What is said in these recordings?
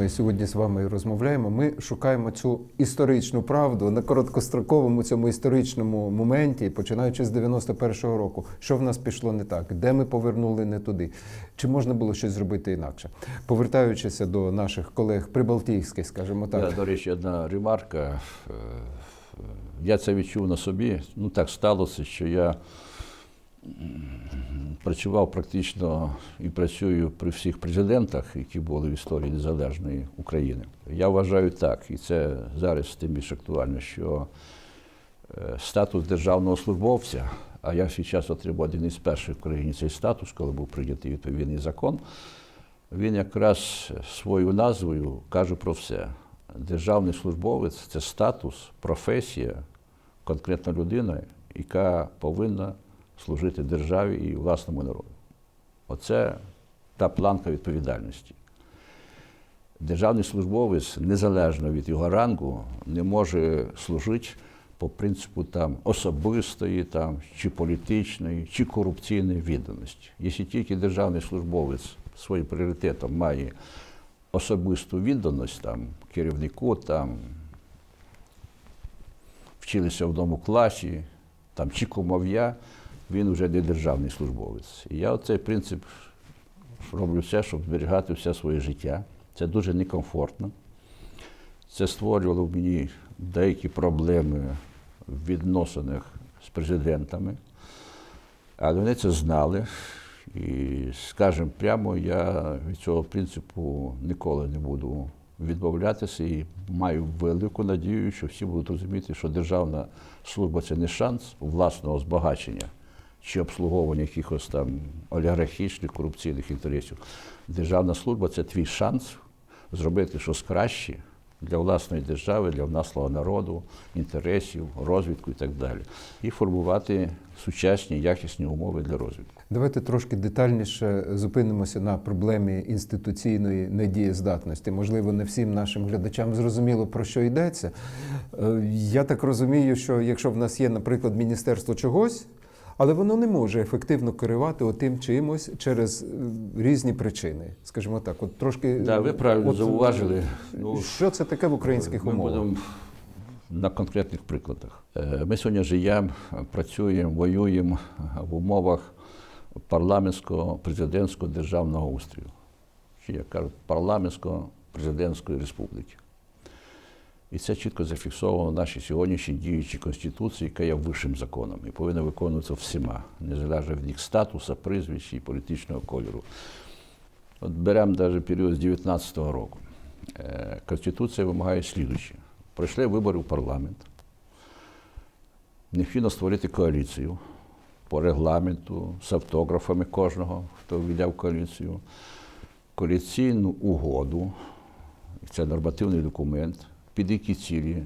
ми сьогодні з вами розмовляємо. Ми шукаємо цю історичну правду на короткостроковому цьому історичному моменті, починаючи з 91-го року. Що в нас пішло не так, де ми повернули не туди, чи можна було щось зробити інакше? Повертаючися до наших колег прибалтійських, скажімо так. Я, до речі, одна ремарка. Е, Я це відчув на собі. Ну так сталося, що я працював практично і працюю при всіх президентах, які були в історії незалежної України. Я вважаю так, і це зараз тим більш актуально, що е, статус державного службовця, а я свій час отримав один із перших в країні цей статус, коли був прийнятий відповідний закон. Він якраз своєю назвою каже про все. Державний службовець це статус, професія, конкретна людина, яка повинна служити державі і власному народу. Оце та планка відповідальності. Державний службовець, незалежно від його рангу, не може служити по принципу там, особистої там, чи політичної, чи корупційної відданості. Якщо тільки державний службовець своїм пріоритетом має особисту відданість там, керівнику, там, вчилися в одному класі, там, чи кумов'я, він вже не державний службовець. І я цей принцип роблю все, щоб зберігати все своє життя. Це дуже некомфортно. Це створювало в мені деякі проблеми в відносинах з президентами, але вони це знали. І, скажімо прямо, я від цього принципу ніколи не буду відмовлятися і маю велику надію, що всі будуть розуміти, що державна служба це не шанс власного збагачення чи обслуговування якихось там олігархічних корупційних інтересів. Державна служба це твій шанс зробити щось краще для власної держави, для власного народу, інтересів, розвитку і так далі. І формувати сучасні якісні умови для розвитку. Давайте трошки детальніше зупинимося на проблемі інституційної недієздатності. Можливо, не всім нашим глядачам зрозуміло про що йдеться. Е, Я так розумію, що якщо в нас є, наприклад, міністерство чогось, але воно не може ефективно керувати отим чимось через е, різні причини. Скажімо так, от трошки Да, ви правильно от, зауважили. Ну, що це таке в українських Ми умовах? будемо на конкретних прикладах. Е, Ми сьогодні живемо, працюємо, воюємо в умовах парламентського президентського державного устрою, чи як кажуть, парламентського президентської республіки. І це чітко зафіксовано в нашій сьогоднішній діючій конституції, яка є вищим законом і повинна виконуватися всіма, незалежно від їх статусу, прізвища і політичного кольору. От беремо навіть період з 19-го року. Е, Конституція вимагає слідуюче. Пройшли вибори в парламент. Необхідно створити коаліцію по регламенту з автографами кожного, хто війде в коаліцію, коаліційну угоду, це нормативний документ, під які цілі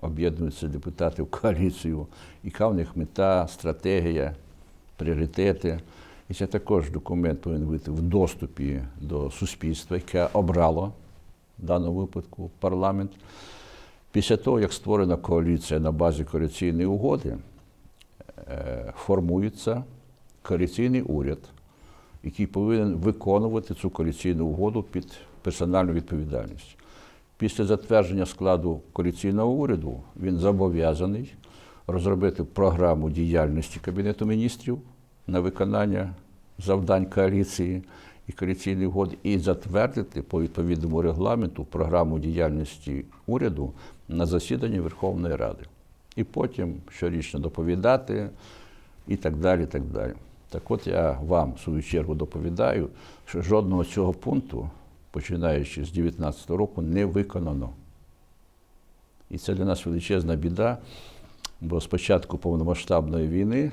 об'єднуються депутати в коаліцію, яка в них мета, стратегія, пріоритети. І це також документ повинен бути в доступі до суспільства, яке обрало в даному випадку парламент. Після того, як створена коаліція на базі коаліційної угоди, е, формується коаліційний уряд, який повинен виконувати цю коаліційну угоду під персональну відповідальність. Після затвердження складу коаліційного уряду він зобов'язаний розробити програму діяльності Кабінету міністрів на виконання завдань коаліції і коаліційної угоди, і затвердити по відповідному регламенту програму діяльності уряду на засіданні Верховної Ради. І потім щорічно доповідати і так далі. Так далі. Так от я вам, в свою чергу, доповідаю, що жодного цього пункту, починаючи з 2019 року, не виконано. І це для нас величезна біда, бо з початку повномасштабної війни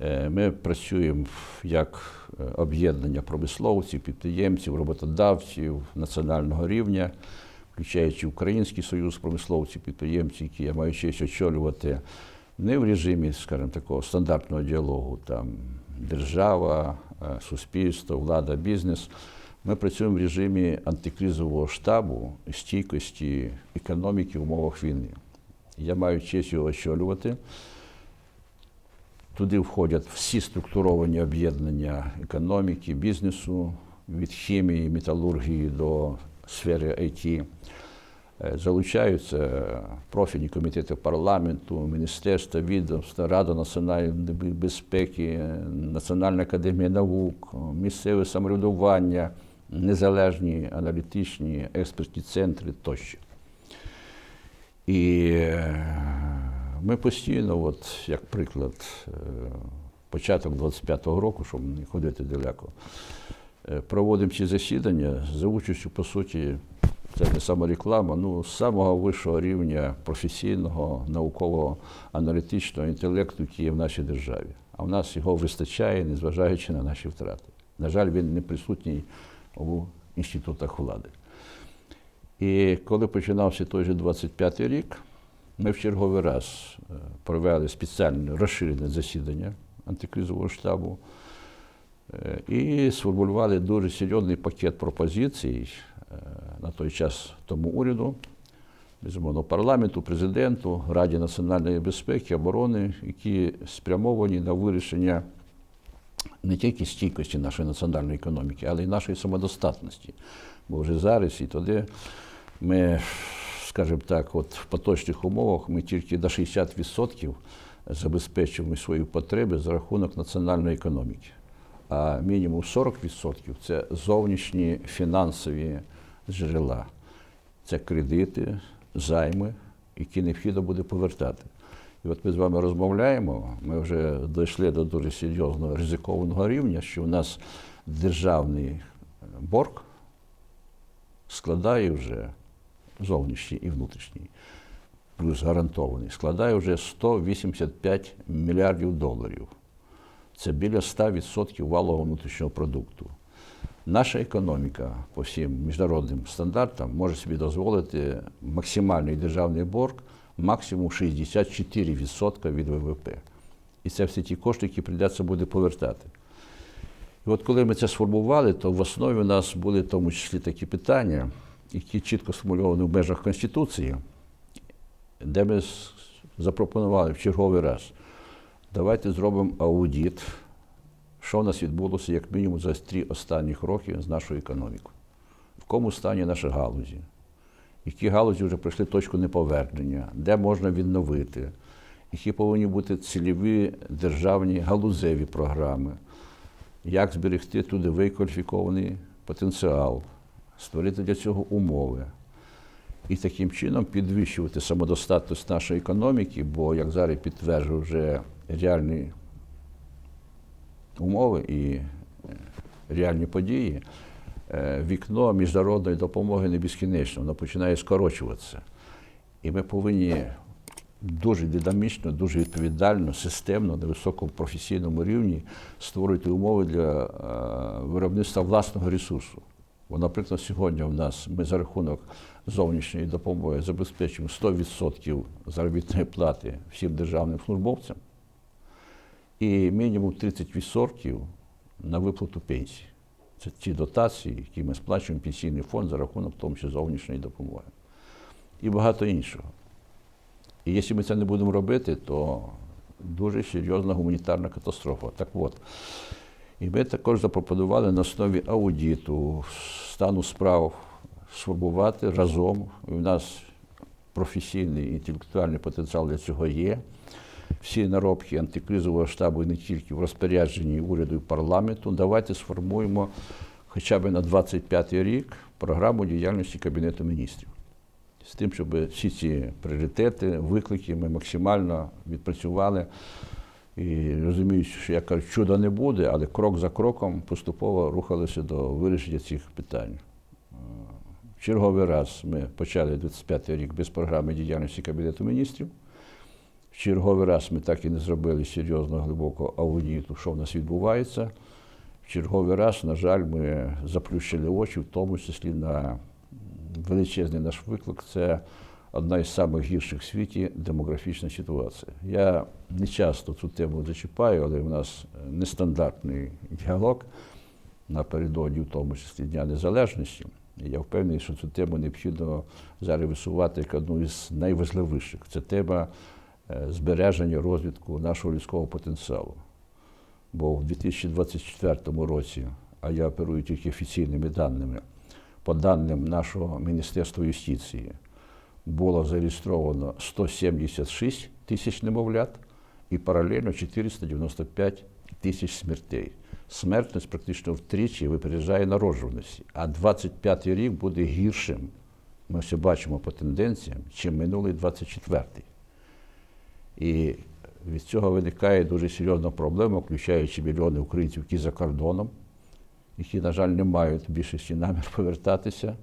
е, ми працюємо як е, об'єднання промисловців, підприємців, роботодавців національного рівня, включаючи Український союз промисловців, підприємців, які я маю честь очолювати не в режимі, скажімо, такого стандартного діалогу, там держава, е, суспільство, влада, бізнес. Ми працюємо в режимі антикризового штабу стійкості економіки в умовах війни. Я маю честь його очолювати. Туди входять всі структуровані об'єднання економіки, бізнесу, від хімії, металургії до сфері IT. Е, Залучаються профільні комітети парламенту, міністерства, відомства, Рада національної безпеки, Національна академія наук, місцеве самоврядування, незалежні аналітичні експертні центри тощо. І е, ми постійно, от, як приклад, е, початок 25-го року, щоб не ходити далеко, е, проводимо ці засідання за участю, по суті, це не самореклама, ну, з самого вищого рівня професійного, наукового, аналітичного інтелекту, який є в нашій державі. А в нас його вистачає, незважаючи на наші втрати. На жаль, він не присутній у інститутах влади. І коли починався той же 25-й рік, ми в черговий раз е, провели спеціальне розширене засідання антикризового штабу е, і сформулювали дуже серйозний пакет пропозицій е, на той час тому уряду, безумовно, парламенту, президенту, Раді національної безпеки, оборони, які спрямовані на вирішення не тільки стійкості нашої національної економіки, але й нашої самодостатності. Бо вже зараз і тоді ми, скажімо так, от в поточних умовах ми тільки до 60% забезпечуємо свої потреби за рахунок національної економіки. А мінімум 40% це зовнішні фінансові джерела. Це кредити, займи, які необхідно буде повертати. І от ми з вами розмовляємо, ми вже дійшли до дуже серйозного ризикованого рівня, що у нас державний борг складає вже зовнішній і внутрішній, плюс гарантований, складає вже 185 мільярдів доларів. Це біля 100% валового внутрішнього продукту. Наша економіка по всім міжнародним стандартам може собі дозволити максимальний державний борг максимум 64% від ВВП. І це всі ті кошти, які прийдеться буде повертати. І от коли ми це сформували, то в основі у нас були в тому числі такі питання, які чітко сформульовані в межах Конституції, де ми запропонували в черговий раз. Давайте зробимо аудит, що в нас відбулося як мінімум за три останніх роки з нашою економікою. В якому стані наші галузі, які галузі вже пройшли точку неповернення, де можна відновити, які повинні бути цільові державні галузеві програми, як зберегти трудовий кваліфікований потенціал, створити для цього умови. І таким чином підвищувати самодостатність нашої економіки, бо, як зараз підтверджує вже реальні умови і е, реальні події, вікно міжнародної допомоги не безкінечно, воно починає скорочуватися. І ми повинні дуже динамічно, дуже відповідально, системно, на високому професійному рівні створити умови для е, виробництва власного ресурсу. Бо, наприклад, сьогодні в нас ми за рахунок зовнішньої допомоги забезпечуємо 100% заробітної плати всім державним службовцям і мінімум 30% на виплату пенсії. Це ті дотації, які ми сплачуємо в пенсійний фонд за рахунок в тому числі зовнішньої допомоги. І багато іншого. І якщо ми це не будемо робити, то дуже серйозна гуманітарна катастрофа. Так от. І ми також запропонували на основі аудиту, стану справ сформувати разом. І у нас професійний інтелектуальний потенціал для цього є. Всі наробки антикризового штабу і не тільки в розпорядженні уряду і парламенту. Давайте сформуємо хоча б на 25 рік програму діяльності Кабінету міністрів. З тим, щоб всі ці пріоритети, виклики ми максимально відпрацювали. І розуміючи, що я кажу, чуда не буде, але крок за кроком поступово рухалися до вирішення цих питань. В черговий раз ми почали 25 рік без програми діяльності Кабінету міністрів. В черговий раз ми так і не зробили серйозного глибокого аудиту, що в нас відбувається. В черговий раз, на жаль, ми заплющили очі, в тому числі на величезний наш виклик. Це одна із самих гірших в світі демографічна ситуація. Я не часто цю тему зачіпаю, але в нас нестандартний діалог напередодні, в тому числі Дня Незалежності. Я впевнений, що цю тему необхідно зараз висувати як одну із найважливіших. Це тема е, збереження розвитку нашого людського потенціалу. Бо в 2024 році, а я оперую тільки офіційними даними, по даним нашого Міністерства юстиції, було зареєстровано 176 тисяч немовлят і паралельно 495 тисяч смертей. Смертність практично втричі випереджає народжуваності, а 25-й рік буде гіршим. Ми все бачимо по тенденціям, чим минулий 24-й. І від цього виникає дуже серйозна проблема, включаючи мільйони українців, які за кордоном, які, на жаль, не мають більшості намір повертатися.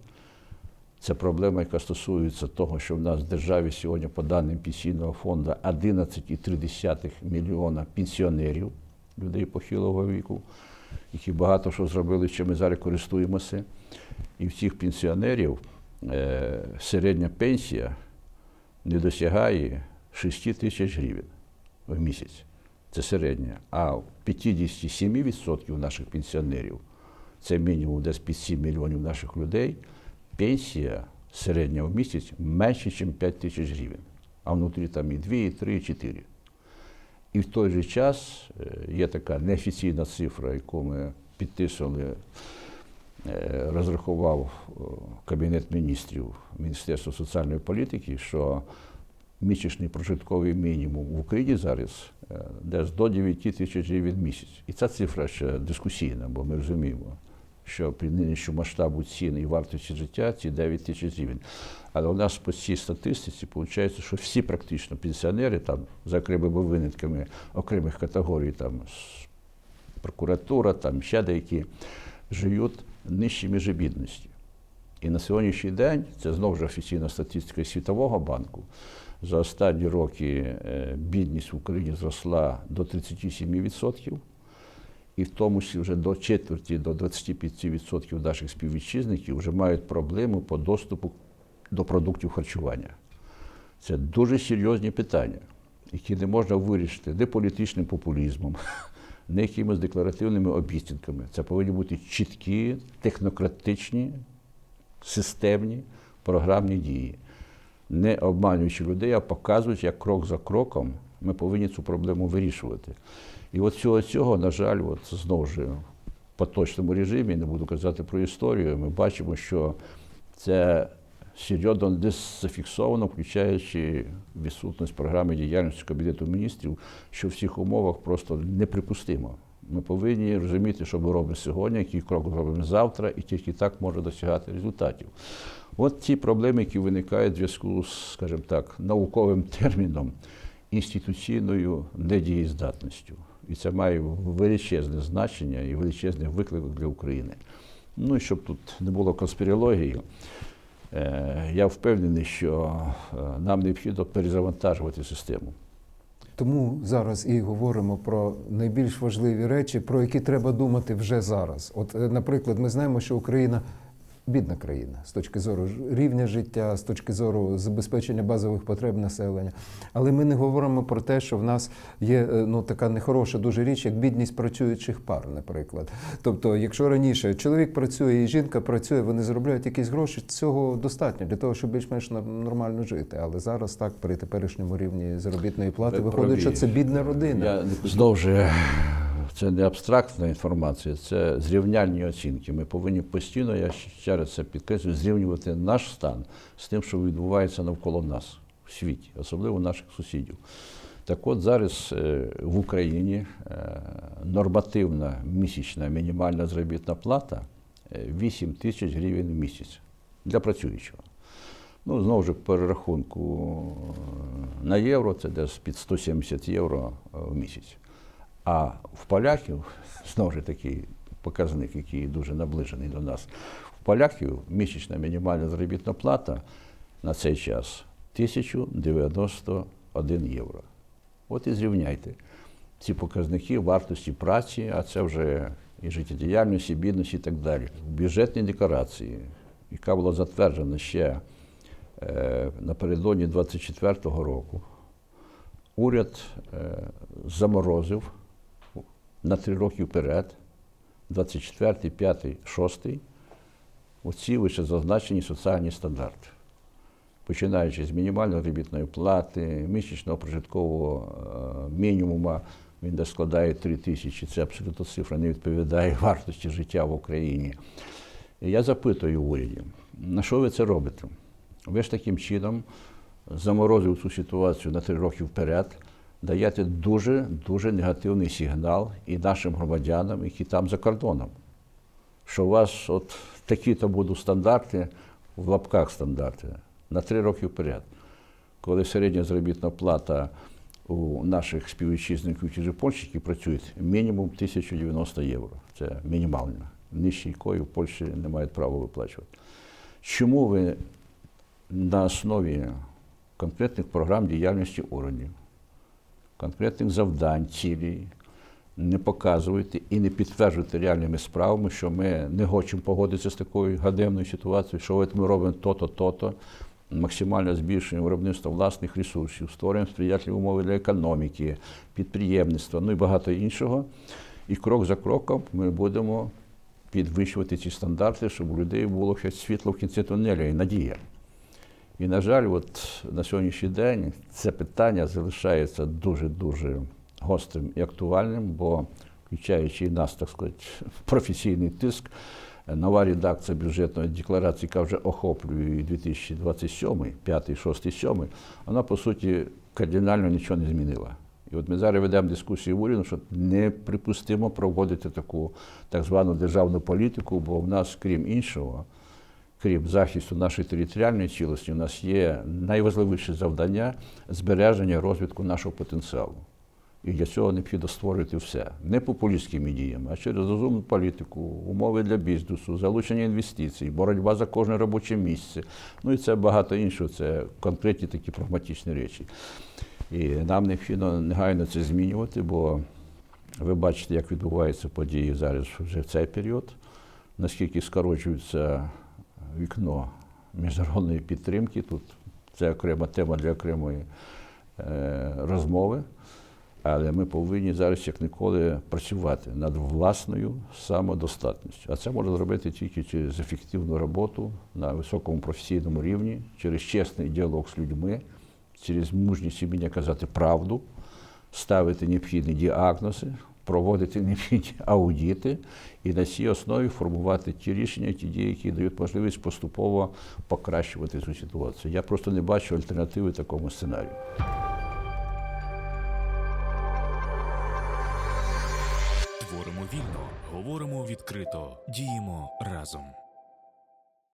Це проблема, яка стосується того, що в нас в державі сьогодні, по даним пенсійного фонду, 11,3 мільйона пенсіонерів, людей похилого віку, які багато що зробили, чим ми зараз користуємося. І в цих пенсіонерів е, середня пенсія не досягає 6 тисяч гривень в місяць. Це середня. А у 57% наших пенсіонерів, це мінімум десь під 7 мільйонів наших людей, пенсія середня в місяць менше, ніж 5 тисяч гривень. А внутрі там і 2, і 3, і 4. І в той же час е, є така неофіційна цифра, яку ми підтиснули, е, розрахував Кабінет міністрів Міністерства соціальної політики, що місячний прожитковий мінімум в Україні зараз е, десь до 9 тисяч гривень місяць. І ця цифра ще дискусійна, бо ми розуміємо, що при нинішньому масштабу цін і вартості життя ці 9 тисяч гривень. Але у нас по цій статистиці виходить, що всі практично пенсіонери, там, за окремими винятками окремих категорій, там, прокуратура, там ще деякі, живуть нижче межі бідності. І на сьогоднішній день, це знову ж офіційна статистика Світового банку, за останні роки е, бідність в Україні зросла до 37%, і в тому числі вже до четверті, до 25% наших співвітчизників вже мають проблеми по доступу до продуктів харчування. Це дуже серйозні питання, які не можна вирішити не політичним популізмом, не якимись декларативними обіцянками. Це повинні бути чіткі, технократичні, системні програмні дії, не обманюючи людей, а показуючи, як крок за кроком ми повинні цю проблему вирішувати. І от цього цього, на жаль, от знову ж в поточному режимі, не буду казати про історію, ми бачимо, що це серйозно десь зафіксовано, включаючи відсутність програми діяльності Кабінету міністрів, що в цих умовах просто неприпустимо. Ми повинні розуміти, що ми робимо сьогодні, який крок робимо завтра, і тільки так може досягати результатів. От ті проблеми, які виникають в зв'язку з, скажімо так, науковим терміном інституційною недієздатністю. І це має величезне значення і величезний виклик для України. Ну і щоб тут не було конспірології, е, я впевнений, що е, нам необхідно перезавантажувати систему. Тому зараз і говоримо про найбільш важливі речі, про які треба думати вже зараз. От, е, наприклад, ми знаємо, що Україна бідна країна з точки зору рівня життя, з точки зору забезпечення базових потреб населення. Але ми не говоримо про те, що в нас є е, ну, така нехороша дуже річ, як бідність працюючих пар, наприклад. Тобто, якщо раніше чоловік працює і жінка працює, вони заробляють якісь гроші, цього достатньо для того, щоб більш-менш нормально жити. Але зараз так при теперішньому рівні заробітної плати Ви виходить, що це бідна родина. Я знову ж це не абстрактна інформація, це зрівняльні оцінки. Ми повинні постійно, я ще раз це підкреслюю, зрівнювати наш стан з тим, що відбувається навколо нас в світі, особливо наших сусідів. Так от зараз е, в Україні е, нормативна місячна мінімальна заробітна плата е, 8 тисяч гривень в місяць для працюючого. Ну, знову ж перерахунку е, на євро це десь під 170 євро е, в місяць. А в поляків, знову ж такий показник, який дуже наближений до нас, в поляків місячна мінімальна заробітна плата на цей час 1091 євро. От і зрівняйте ці показники вартості праці, а це вже і життєдіяльності, і бідності і так далі. В бюджетній декларації, яка була затверджена ще е, напередодні 24-го року, уряд е, заморозив на три роки вперед, 24, 5, 6, оці вище зазначені соціальні стандарти. Починаючи з мінімальної заробітної плати, місячного прожиткового е, мінімума, він десь складає 3 тисячі. Це абсолютно цифра не відповідає вартості життя в Україні. І я запитую в уряді, на що ви це робите? Ви ж таким чином заморозив цю ситуацію на три роки вперед, даєте дуже дуже негативний сигнал і нашим громадянам, які там за кордоном. Що у вас от такі-то будуть стандарти, в лапках стандарти, на три роки вперед. Коли середня заробітна плата у наших співвітчизників чи Польщі, які працюють, мінімум 1090 євро. Це мінімально. Нижче якої в Польщі не мають права виплачувати. Чому ви на основі конкретних програм діяльності органів, конкретних завдань, цілей, не показуєте і не підтверджуєте реальними справами, що ми не хочемо погодитися з такою ганебною ситуацією, що от ми робимо то-то, то-то, максимально збільшуємо виробництво власних ресурсів, створюємо сприятливі умови для економіки, підприємництва, ну і багато іншого. І крок за кроком ми будемо підвищувати ці стандарти, щоб у людей було щось світло в кінці тунелю і надія. І, на жаль, от на сьогоднішній день це питання залишається дуже-дуже гострим і актуальним, бо включаючи і нас, так сказати, професійний тиск, нова редакція бюджетної декларації, яка вже охоплює і 2027, 5, 6, 7, вона по суті кардинально нічого не змінила. І от ми зараз ведемо дискусію в уряду, що неприпустимо проводити таку так звану державну політику, бо в нас, крім іншого, крім захисту нашої територіальної цілості, у нас є найважливіше завдання збереження розвитку нашого потенціалу. І для цього необхідно створити все не популістськими діями, а через розумну політику, умови для бізнесу, залучення інвестицій, боротьба за кожне робоче місце. Ну і це багато іншого, це конкретні такі прагматичні речі. І нам необхідно негайно це змінювати, бо ви бачите, як відбуваються події зараз вже в цей період, наскільки скорочується вікно міжнародної підтримки. Тут це окрема тема для окремої е, розмови. Але ми повинні зараз як ніколи працювати над власною самодостатністю. А це можна зробити тільки через ефективну роботу на високому професійному рівні, через чесний діалог з людьми, через мужність вміння казати правду, ставити необхідні діагнози, проводити необхідні аудіти і на цій основі формувати ті рішення, ті дії, які дають можливість поступово покращувати цю ситуацію. Я просто не бачу альтернативи такому сценарію. Творимо вільно, говоримо відкрито, діємо разом.